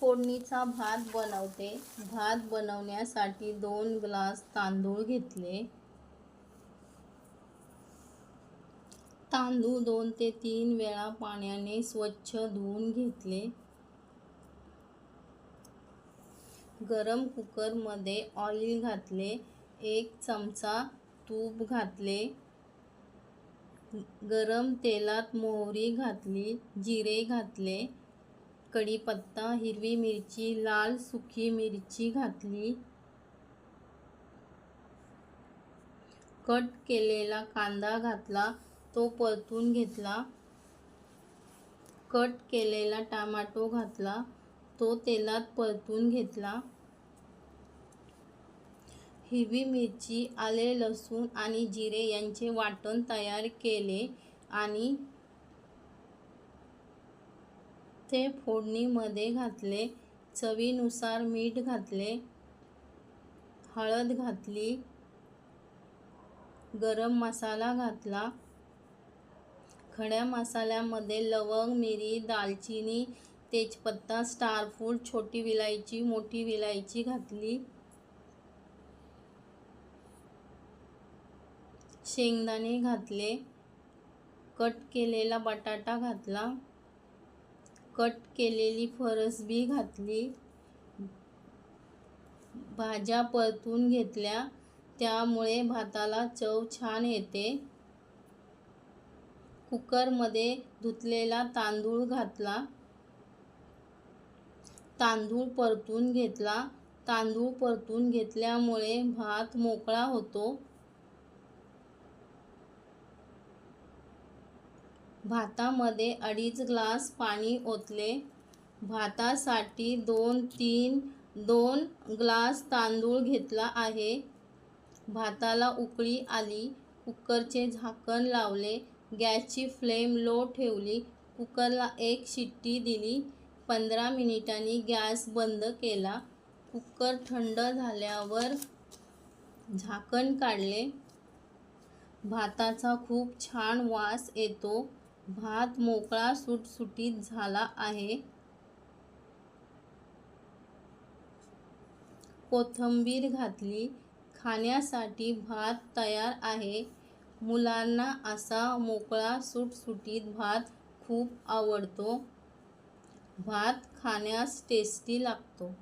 फोडणीचा भात बनवते. भात बनवण्यासाठी दोन ग्लास तांदूळ घेतले. तांदूळ दोन ते तीन वेळा पाण्याने स्वच्छ धुवून घेतले. गरम कुकरमध्ये ऑइल घातले. एक चमचा तूप घातले. गरम तेलात मोहरी घातली. जिरे घातले. कढीपत्ता हिरवी मिरची लाल सुकी मिरची घातली. कट केलेला कांदा घातला तो परतून घेतला. कट केलेला टमाटो घातला तो तेलात परतून घेतला. हिरवी मिरची आले लसूण आणि जिरे यांचे वाटण तयार केले आणि ते फोडणीमध्ये घातले चवीनुसार मीठ घातले हळद घातली गरम मसाला घातला. खड्या मसाल्यामध्ये लवंग मिरी दालचिनी तेजपत्ता स्टारफूड छोटी विलायची मोठी विलायची घातली. शेंगदाणे घातले कट केलेला बटाटा घातला. कट केलेली फरसबी घातली. भाज्या परतून घेतल्या. त्यामुळे भाताला चव छान येते. कुकरमध्ये धुतलेला तांदूळ घातला. तांदूळ परतून घेतला. तांदूळ परतून घेतल्यामुळे भात मोकळा होतो. भातामध्ये अडीच ग्लास पाणी ओतले. भातासाठी दोन तीन दोन ग्लास तांदूळ घेतला आहे. भाताला उकळी आली. कुकरचे झाकण लावले. गॅसची फ्लेम लो ठेवली. कुकरला एक शिट्टी दिली. पंधरा मिनिटांनी गॅस बंद केला. कुकर थंड झाल्यावर झाकण काढले. भाताचा खूप छान वास येतो. भात मोकळा सुटसुटीत झाला आहे. कोथिंबीर घातली. खाण्यासाठी भात तयार आहे. मुलांना असा मोकळा सुटसुटीत भात खूप आवडतो. भात खाण्यास टेस्टी लागतो.